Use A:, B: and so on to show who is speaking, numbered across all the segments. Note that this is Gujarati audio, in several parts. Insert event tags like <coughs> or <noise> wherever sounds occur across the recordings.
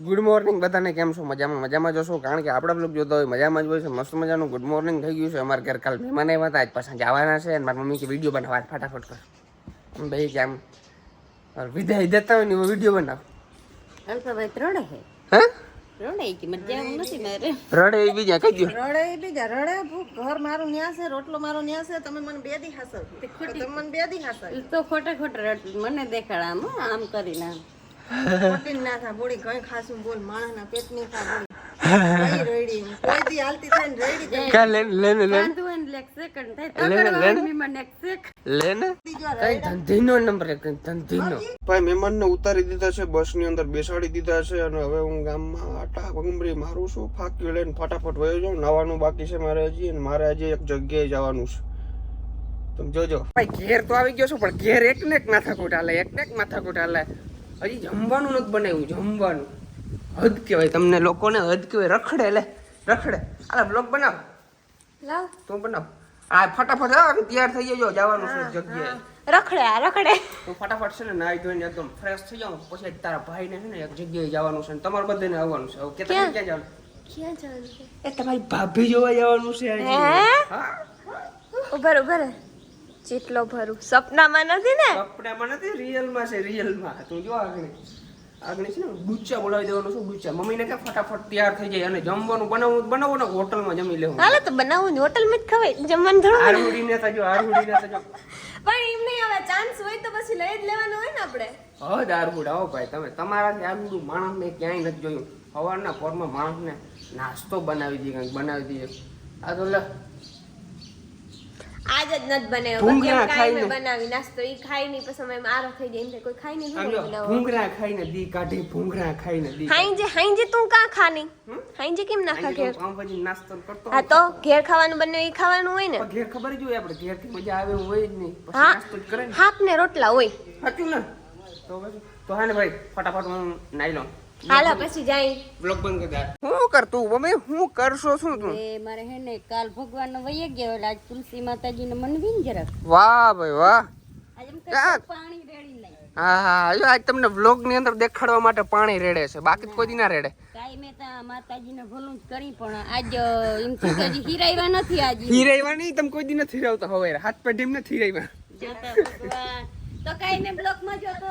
A: ગુડ મોર્નિંગ બધાને કેમ છો? મજામાં મજામાં જશો કારણ કે આપણા બ્લોગ જોતા હોય મજામાં જ હોય છે મસ્ત મજાનું ગુડ મોર્નિંગ થઈ ગયું છે. અમારે ઘર કાલ મહેમાન આવ્યા હતા આજ પાછા જવાના છે અને મારી મમ્મી કે વીડિયો બનાવવા ફટાફટ કર. ભાઈ કેમ વિદાય દેતા હોય ને એવો વીડિયો બનાવ.
B: અલ્પાભાઈ ત્રણે હે.
A: હે?
B: રડે કે મજા નથી મારે.
A: રડે એ બીજા કહી દો
C: રડે એ બીજા રડે ભૂખ ઘર મારું ન્યા છે રોટલો મારો ન્યા છે તમે મને બે દી હાસવ તમે મને બે દી હાસવ
B: તો ખોટે ખોટે રડ મને દેખાડ આમ હો, આમ કરીને. આમ.
C: ના થા બોડી કઈ ખાસું બોલ માણસના થા બોડી. કોઈ દી હાલતી થાય ને રડી
A: કા લેન લેન લેન?
B: ને
A: ઉતારી દીધા છે બસની અંદર બેસાડી દીધા છે અને હવે હું ગામમાં આટા ભંગરી મારું છું ફાકી લઈને ફટાફટ વયો જાઉં નાવાનું બાકી છે મારે હજી અને મારે હજી એક જગ્યાએ જવાનું છે. તમે જોજો. ભાઈ ઘેર તો આવી ગયો છું પણ ઘેર એક ને એક માથાકૂટ હાલે એક ને એક માથાકૂટ હાલે. હજી જમવાનું નથી બનાવ્યું જમવાનું હદ કહેવાય તમને લોકોને હદ કહેવાય. રખડે લે રખડે. આલા બ્લોક બનાવ.
B: લાવ.
A: તું બનાવ. આ ફટાફટ આવ તૈયાર થઈ જજો. જવાનું છે જગ્યાએ.
B: રખડે આ રખડે.
A: તું ફટાફટ છે ને નાઈ ધોઈને એકદમ ફ્રેશ થઈ જાવ પછી તારા ભાઈને છે ને એક જગ્યાએ જવાનું છે ને તમારે બધાને આવવાનું છે. હવે કે તમે ક્યાં જવાનું
B: ક્યાં જવાનું છે?
A: એ તમારી ભાભી જોવા જવાનું છે. હા?
D: ઉભર ઉભર જેટલો ભરું. સપનામાં નથી ને?
A: સપનામાં નથી રિયલમાં છે રિયલમાં. તું જો આગળ. આગળ છે ને ડૂચા બોલાવી દેવાનું શું ડૂચા મમ્મીને કે ફટાફટ તૈયાર થઈ જાય અને જમવાનું બનાવવું બનાવો ને હોટલમાં જમી લેવું.
D: હાલો તો બનાવું ને હોટલમાં જ ખવાય. જમવાનું થોડું
A: આરહુડીને થજો આરહુડીને થજો. <laughs>
D: પણ એમ નહીં હવે ચાન્સ હોય તો પછી લઈ જ લેવાનો હોય ને આપણે.
A: હદ આરહુડ આવો ભાઈ તમે તમારાથી આરહુડું માણસ મેં ક્યાંય નથી જોયું. સવારના પોરમાં માણસને નાસ્તો બનાવી દઈએ કંઈક બનાવી દઈએ. આ તો લે.
D: આજ જ નથી બનાવ્યો કાંઈ
A: ખાઈને.
D: બનાવી નાસ્તો ઈ ખાઈ નહીં પછી અમે મારો થઈ જાય એમ કોઈ ખાઈ શું બનાવો?
A: ભૂંગળા ખાઈને દી કાઢી ભૂંગરા ખાઈને દી
D: હાઈજે હાઈજે તું કા ખાની?
A: હાઈ
D: જે કેમ ના ખા ઘેર
A: આમ પછી નાસ્તો કરતો
D: હા તો ઘેર ખાવાનું બને ઈ ખાવાનું હોય ને?
A: ઘેર ખબર જ હોય આપણે ઘેરથી મજા આવે હોય જ નહીં. પછી નાસ્તો જ કરે ને.
D: હાથ ને રોટલા હોય.
A: સાચું ને? તો તો હા ને ભાઈ ફટાફટ હું નાઈ લઉં.
D: હાલો પછી જાય.
A: બ્લોગ બંધ કર હું શું કરતું? મમ્મી હું કરશો શું તું?
B: એ મારે હે ને કાલ ભગવાન નો વહી ગયો એટલે આજ તુલસી માતાજી ને મનવી ને જરાક.
A: વાહ ભાઈ વાહ.
B: આજ એમ કે પાણી રેડી લઈ
A: હા હા જો આજ તમને વ્લોગની અંદર દેખાડવા માટે પાણી રેડે છે. બાકી કોઈ દી ના રેડે.
B: કાંઈ મેં તા માતાજી ને ભલું જ કરી પણ આજ એમ કે હજી હિરાવ્યા નથી આજ.
A: થીરાવ્યા નહીં? તમે કોઈ દી નથી રહેવતા હવે હાથ પેઢી ને થીરાવ્યા
B: જોતા ભગવાન. તો કાંઈ ને બ્લોકમાં જોતો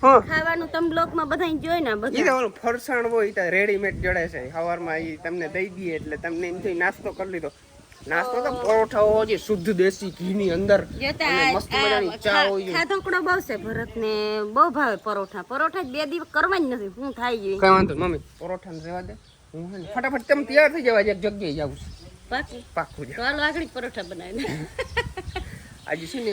B: ખાવાનું
A: હા.
B: ખાવાનું તમે બ્લોકમાં બધા જોઈ ને
A: ઈ
B: બધા
A: તો ઓલું ફરસાણ હોય તો રેડીમેડ જડે છે. સવારમાં ઈ તમને દઈ દઈએ એટલે તમને એમ થઈ નાસ્તો કરી લીધો. નાસ્તો તો પરોઠાઓ હોય શુદ્ધ દેશી ઘીની અંદર.
B: જોતા
A: અને
B: આ-
A: મસ્ત મજાની ચા હોય.
B: ખાધોકડો બહુ છે ભરત ને બહુ ભાવે પરોઠા. પરોઠા બે દિવસ કરવા જ નથી. શું થાય ગયું
A: કઈ વાંધો મમ્મી. પરોઠા ને રેવા દે. હું હે ફટાફટ તમે તૈયાર થઈ જવા એક જગ્યાએ જાઉં છું. પાકું પાકું
B: હાલો આગળ પરોઠા બનાવીને
A: આજે છે ને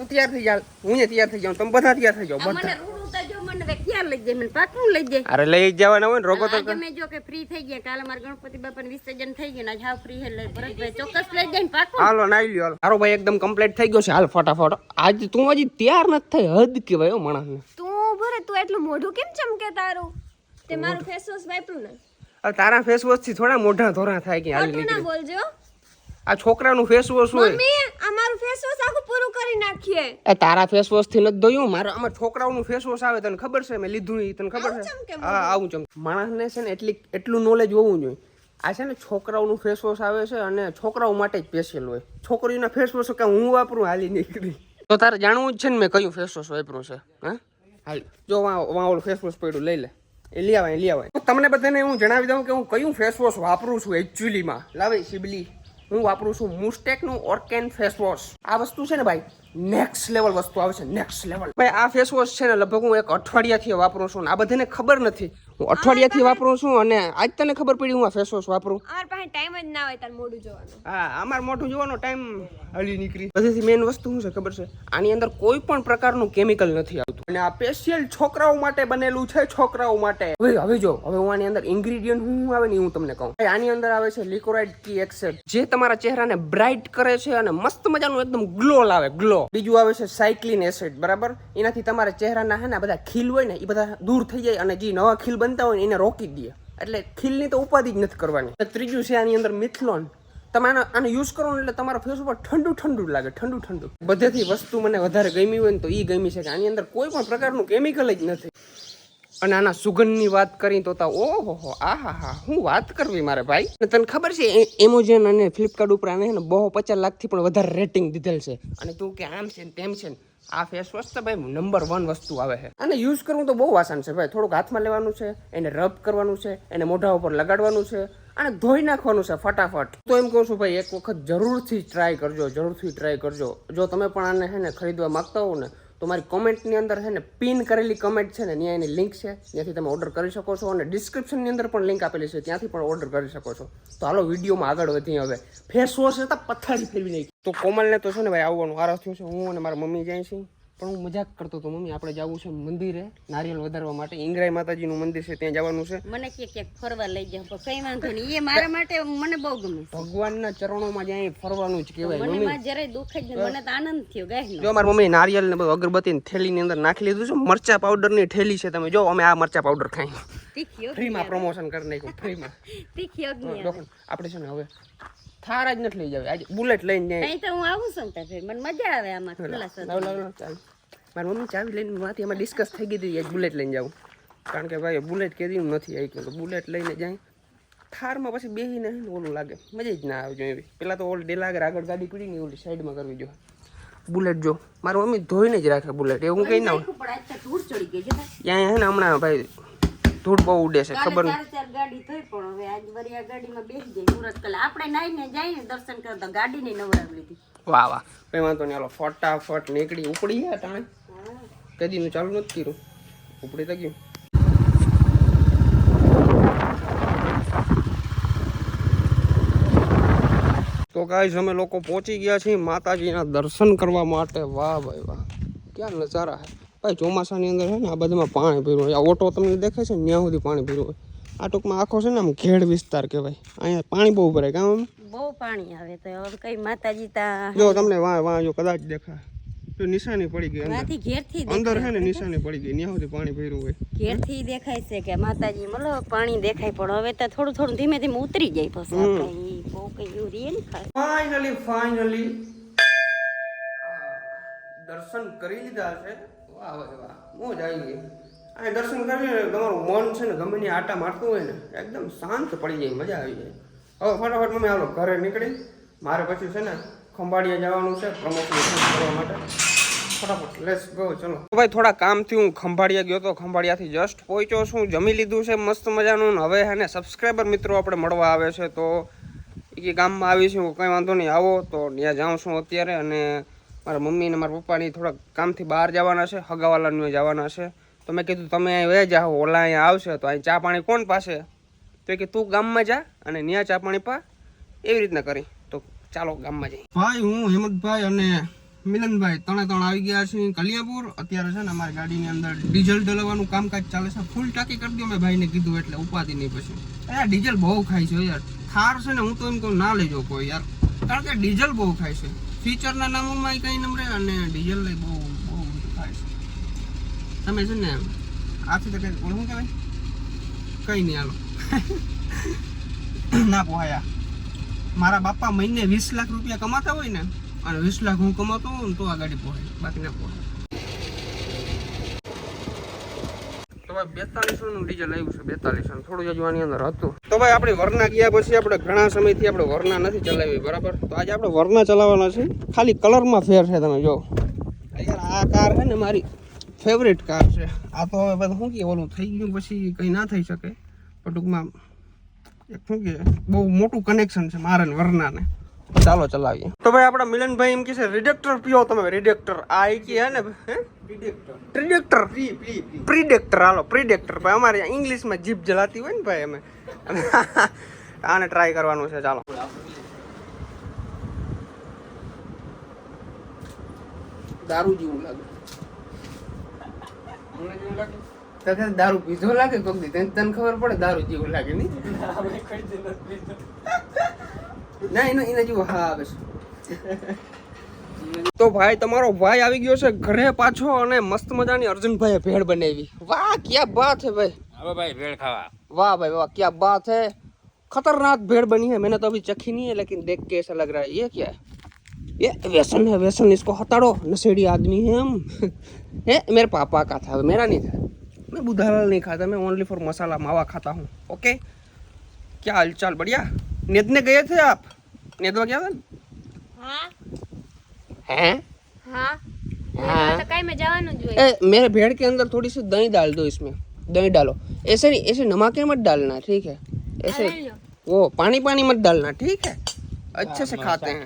A: તું તૈયાર થઈ જા હું ને તૈયાર થઈ જાઉં તમે બધા તૈયાર થઈ જાઓ બધા.
B: રૂડું મને હવે ક્યાં લઈ જાય મને લઈ જાય.
A: અરે લઈ જવાના હોય ને રોગો તો
B: આજે જો કે ફ્રી થઈ ગયા કાલે મારા ગણપતિ બાપાનું વિસર્જન થઈ ગયું ને આજે હાવ ફ્રી એટલે ભરતભાઈ ચોક્કસ લઈ જાય ને પાકું.
A: હાલો નાઈ લ્યો હાલો. ભાઈ એકદમ કમ્પ્લીટ થઈ ગયો છે હાલ ફટાફટ. આજ તું હજી તૈયાર નથી થઈ હદ કહેવાય હો માણસને.
D: તું ભરે તું એટલું મોઢું કેમ ચમકે તારું? તે મારું ફેસ વોશ ને.
A: તારા ફેસ વોશથી થોડા મોઢા ધોરા થાય કે હાલ નીકળી.
D: બોલજો.
A: આ છોકરાનું ફેસ વોશ હોય.
D: મમ્મી આ મારું ફેસ વોશ આખું પૂરું કરી નાખીએ.
A: એ તારા ફેસ વોશથી નથી ધોયું? મારા આમાં છોકરાઓનું ફેસ વોશ આવે તને ખબર છે? મેં લીધું નહીં તને ખબર છે? હા આવું ચમ. માણસને છે ને એટલી એટલું નોલેજ હોવું જોઈએ. આ છે ને છોકરાઓનું ફેસ વોશ આવે છે અને છોકરાઓ માટે જ સ્પેશિયલ હોય. છોકરીઓના ફેસ વોશ કે હું વાપરું હાલી નીકળી. તો તારે જાણવું જ છે ને મેં કયું ફેસ વોશ વાપરું છે હા? હાલ જો વાં ઓલું ફેસ વોશ પડ્યું લઈ લે. એ લઈ આવે લઈ આવે. તમને બધાને હું જણાવી દઉં કે હું કયું ફેસ વોશ વાપરું છું એકચ્યુઅલીમાં લાવે સિબલી હું વાપરું છું મુસ્ટેકનું ઓર્કેન ફેસ વોશ આ વસ્તુ છે ને ભાઈ નેક્સ્ટ લેવલ વસ્તુ આવે છે નેક્સ્ટ લેવલ ભાઈ આ ફેસ વોશ છે ને લગભગ હું એક અઠવાડિયાથી વાપરું છું આ બધાને ખબર નથી. હું અઠવાડિયાથી વાપરું છું અને આજ તને ખબર પડી હું આ ફેસ વોશ વાપરું.
D: અમાર પાસે ટાઈમ જ ના હોય તાર મોઢું જોવાનું.
A: હા અમાર મોઢું જોવાનો ટાઈમ હલી નીકળી. બધીથી મેઇન વસ્તુ શું છે ખબર છે? આની અંદર કોઈ પણ પ્રકારનું કેમિકલ નથી આવતું. અને આ સ્પેશિયલ છોકરાઓ માટે બનેલું છે છોકરાઓ માટે. હવે હવે જો હવે હું આની અંદર ઇન્ગ્રેડિયન્ટ હું આવે ને હું તમને કહું. ભાઈ, આની અંદર આવે છે લિકોરાઇડ કી એક્સેટ જે તમારા ચહેરાને બ્રાઇટ કરે છે અને મસ્ત મજાનું એકદમ ગ્લો લાવે ગ્લો બીજું આવે છે સાયક્લિન એસિડ, બરાબર? એનાથી તમારા ચહેરાના હે ને બધા ખીલ હોય ને, એ બધા દૂર થઈ જાય અને જે નવા ખીલ બનતા હોય ને, એને રોકી દે. એટલે ખીલની તો ઉપાધિ જ નથી કરવાની. ત્રીજું છે આની અંદર મિથલોન. તમે આનો, આને યુઝ કરો એટલે તમારા ફેસ ઉપર ઠંડુ ઠંડુ લાગે, ઠંડુ ઠંડુ. બધેથી વસ્તુ મને વધારે ગમી હોય ને તો એ ગમી છે કે આની અંદર કોઈ પણ પ્રકારનું કેમિકલ જ નથી. અને આના સુગંધની વાત કરી તો તા, ઓહો હો આહા હા હું વાત કરવી મારે ભાઈ? અને તને ખબર છે, એ- એમોજન અને ફ્લિપકાર્ટ ઉપર આને ને બહુ પચાસ લાખથી પણ વધારે રેટિંગ દીધેલ છે. અને તું કે આમ છે ને તેમ છે ને, આ ફેસ વોશ તો ભાઈ નંબર વન વસ્તુ આવે છે. અને યુઝ કરવું તો બહુ આસાન છે ભાઈ. થોડુંક હાથમાં લેવાનું છે, એને રબ કરવાનું છે, એને મોઢા ઉપર લગાડવાનું છે અને ધોઈ નાખવાનું છે ફટાફટ. તો એમ કહું છું ભાઈ, એક વખત જરૂરથી ટ્રાય કરજો, જરૂરથી ટ્રાય કરજો. જો તમે પણ આને હે ને ખરીદવા માંગતા હો ને તો મારી કોમેન્ટની અંદર છે ને પિન કરેલી કમેન્ટ છે ને, ત્યાં એની લિંક છે. ત્યાંથી તમે ઓર્ડર કરી શકો છો અને ડિસ્ક્રિપ્શનની અંદર પણ લિંક આપેલી છે, ત્યાંથી પણ ઓર્ડર કરી શકો છો. તો હાલો, વિડીયોમાં આગળ વધીએ હવે. ફેસ વોશ હતા પથારી ફેરવી નાખી. તો કોમલને તો છે ને ભાઈ આવવાનું આરસ થયું છે. હું અને મારા મમ્મી જાય છે પણ હું મજાક કરતો હતો મમ્મી આપણે જવું છે મંદિરે નારિયેલ વધારવા માટે. ઇંગરાઈ માતાજીનું મંદિર છે ત્યાં જવાનું છે.
B: મને કે ક્યાંક ફરવા લઈ જાવ પણ કઈ વાંધો નહીં. એ મારા માટે મને બહુ ગમે
A: ભગવાનના ચરણોમાં જ્યાં ફરવાનું જ કહેવાય
B: મને જરાય દુઃખ જ મને તો આનંદ થયો ગાય
A: જો મારી મમ્મી નારિયેલ ને બધું થેલી થેલીની અંદર નાખી લીધું છે મરચા પાવડરની થેલી છે તમે જો અમે આ મરચા પાવડર ખાઈ. ફ્રીમાં પ્રમોશન કરી નાખ્યું ફ્રીમાં આપણે છે ને હવે થાર જ નથી લઈ જાવ. આજે બુલેટ લઈને
B: અહીં તો હું આવું છું ને ફેર. મને મજા આવે આમાં ખુલ્લા
A: લાવ મારી મમ્મી ચાવી લઈને માથી એમાં ડિસ્કસ થઈ ગઈ હતી આજ બુલેટ લઈને જાઉં. કારણ કે ભાઈ બુલેટ કેદી નથી આવી ગયું તો બુલેટ લઈને જાય. થારમાં પછી બેસીને ઓલું લાગે. મજા જ ના આવે જો એવી. પેલા તો ઓલ ડેલા આગળ આગળ ગાડી પડી ને ઓલી સાઈડમાં કરવી જોઈએ બુલેટ જો. મારી મમ્મી ધોઈને જ રાખે બુલેટ. એવું કઈ ના ત્યાં હે ને હમણાં ભાઈ ધૂળ બહુ ઉડે છે ખબર
B: ગાડી થઈ પણ હવે આજ વરી આ ગાડીમાં બેસી જઈ સુરત કલા. આપણે નાઈને જઈને દર્શન કરતા ગાડી ને નવડાવી લીધી.
A: વાહ વાહ. કઈ વાંધો નહીં હાલો. ફટાફટ નીકળી ઉપડી ગયા ટાણે. કદીનું ચાલુ નથી કર્યું. ઉપડી તો ગયું. તો ગાઈસ અમે લોકો પહોંચી ગયા છીએ માતાજીના દર્શન કરવા માટે. વાહ ભાઈ વાહ. ક્યાં નજારા હે? ભાઈ ચોમાસાની અંદર છે ને આ બધામાં પાણી ભર્યું હોય. આ ઓટો તમને દેખાય છે ને ત્યાં સુધી પાણી ભર્યું હોય. આ ટૂંકમાં આખો છે ને આમ ઘેડ વિસ્તાર કહેવાય. અહીંયા પાણી બહુ ભરાય કામ
B: બહુ પાણી આવે તો હવે કઈ માતાજી તા
A: જો તમને વાહ વાહ જો કદાચ દેખાય. તો નિશાની પડી ગઈ અંદર.
B: ઘેરથી
A: અંદર છે ને નિશાની પડી ગઈ ત્યાં સુધી પાણી ભર્યું હોય.
B: ઘેરથી દેખાય છે કે માતાજી મતલબ પાણી દેખાય પણ હવે તો થોડું થોડું ધીમે ધીમે ઉતરી જાય પછી બહુ કઈ એવું રીએ ને
A: ફાઇનલી ફાઇનલી દર્શન કરી લીધા છે. વાહ વાહ વાહ. મોજ આવી ગઈ આ દર્શન કરીને તમારું મન છે ને ગમે આટા મારતું હોય ને એકદમ શાંત પડી જાય મજા આવી જાય. હવે ફટાફટ મમ્મી હાલો ઘરે નીકળી. મારે પછી છે ને ખંભાળિયા જવાનું છે પ્રમોશન કરવા માટે. ફટાફટ લેટ્સ ગો ચલો. ભાઈ થોડા કામથી હું ખંભાળિયા ગયો તો ખંભાળિયાથી જસ્ટ પહોંચ્યો છું જમી લીધું છે મસ્ત મજાનું. હવે હે ને સબસ્ક્રાઈબર મિત્રો આપણે મળવા આવે છે તો એ ગામમાં આવીશું કંઈ વાંધો નહીં. આવો તો ત્યાં જાઉં છું અત્યારે અને મારા મમ્મી અને મારા પપ્પાની થોડાક કામથી બહાર જવાના છે, હગાવાલાનું જવાના છે. તો મેં કીધું, તમે અહીં વહી જાઓ, ઓલા અહીંયા આવશે, તો અહીં ચા પાણી કોણ પાસે તો કે, તું ગામમાં જા અને ત્યાં ચા પાણી પા. એવી રીતના કરી. તો ચાલો ગામમાં જઈએ. ભાઈ, હું હેમંતભાઈ અને મિલનભાઈ ત્રણે ત્રણ આવી ગયા છીએ કલિયાપુર. અત્યારે છે ને અમારી ગાડીની અંદર ડીઝલ ડલવાનું કામકાજ ચાલે છે. ફૂલ ટાંકી કરી દો મેં ભાઈને કીધું, એટલે ઉપાધિ નહીં પછી. યાર ડીઝલ બહુ ખાય છે યાર. થાર છે ને હું તો એમ કહું, ના લેજો કોઈ યાર. કારણ કે ડીઝલ બહુ ખાય છે. ફીચરના નામોમાં કંઈ નમરે અને ડીઝલ લઈ બહુ બહુ ખાય છે. તમે છે ને આથી તો કંઈ ઓળખું કહેવાય કંઈ નહીં હાલો. <coughs> ના પોહાયા. મારા બાપા મહિને વીસ લાખ રૂપિયા કમાતા હોય ને અને વીસ લાખ હું કમાતો હોઉં ને તો આ ગાડી પોહાય. બાકી ના પોહાય. ભાઈ બેતાલીસો નું છે બેતાલીસો થોડું જ અંદર હતું. તો ભાઈ, આપણે વરના ગયા પછી આપણે ઘણા સમયથી આપણે વરના નથી ચલાવી, બરાબર? તો આજે આપણે વરના ચલાવવાના છે. ખાલી કલરમાં ફેર છે, તમે જો. આ કાર છે ને મારી ફેવરેટ કાર છે. આ તો હવે બધું શું કે ઓલું થઈ ગયું પછી કંઈ ના થઈ શકે. પણ ટૂંકમાં એક શું કે બહુ મોટું કનેક્શન છે મારે વરનાને. ચાલો ચલાવીએ. તો ભાઈ આપણા મિલનભાઈ એમ કે છે રિડેક્ટર પીઓ તમે રિડેક્ટર આ એ કે હે ને પ્રિડેક્ટર પ્રિડેક્ટર પ્રિડક્ટર હાલો પ્રિડેક્ટર ભાઈ અમારે ઇંગ્લિશમાં જીભ જલાતી હોય ને ભાઈ અમે. <laughs> આને ટ્રાય કરવાનું છે ચાલો. દારૂ જેવું લાગે. મને લાગે? તો દારૂ પીધો લાગે કોક દી? તને તને ખબર પડે દારૂ જેવું લાગે નહીં. ના એનો એના જેવું હા આવે છે તો ભાઈ તમારો ભાઈ આવી ગયો છે ઘરે પાછો અને મસ્ત મજાની અર્જુનભાઈએ ભેળ બનાવી વાહ ક્યાં બાત है ભાઈ
E: હવે ભાઈ ભેળ ખાવા
A: वाह भाई वाह क्या बात है खतरनाक भेड़ बनी है मैंने तो अभी चखी नहीं है लेकिन देख के ऐसा लग रहा है ये क्या है ये व्यसन है व्यसन इसको हटाड़ो नशेड़ी आदमी है हम है मेरे पापा का था मेरा नहीं था मैं बुधालाल नहीं खाता मैं ओनली फॉर मसाला मावा खाता हूँ ओके क्या हालचाल बढ़िया नेदने गए थे आप नेदवा गया था
D: હા
A: हैं
D: હા
A: हाँ।
D: તો કાંઈ મેં જવાનું જ હોય
A: ए, मेरे भेड़ के अंदर थोड़ी सी दही डाल दो इसमें दही डालो ऐसे नहीं ऐसे नमक के मत डालना ठीक है ऐसे
D: લઈ લો
A: वो पानी पानी मत डालना ठीक है अच्छे से खाते हैं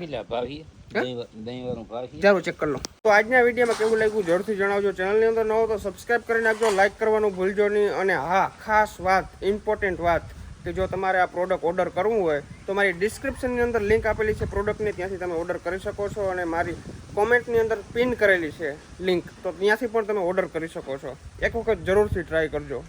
A: ચાલો ચેક કરી લો તો આજના વિડીયોમાં કેવું લાગ્યું જરૂરથી જણાવજો ચેનલની અંદર નવો તો સબસ્ક્રાઇબ કરી નાખજો લાઇક કરવાનું ભૂલજો નહીં અને હા ખાસ વાત ઇમ્પોર્ટન્ટ વાત કે જો તમારે આ પ્રોડક્ટ ઓર્ડર કરવું હોય, તો મારી ડિસ્ક્રિપ્શનની અંદર લિંક આપેલી છે પ્રોડક્ટની ત્યાંથી તમે ઓર્ડર કરી શકો છો અને મારી કોમેન્ટની અંદર પિન કરેલી છે લિંક તો ત્યાંથી પણ તમે ઓર્ડર કરી શકો છો. એક વખત જરૂરથી ટ્રાય કરજો.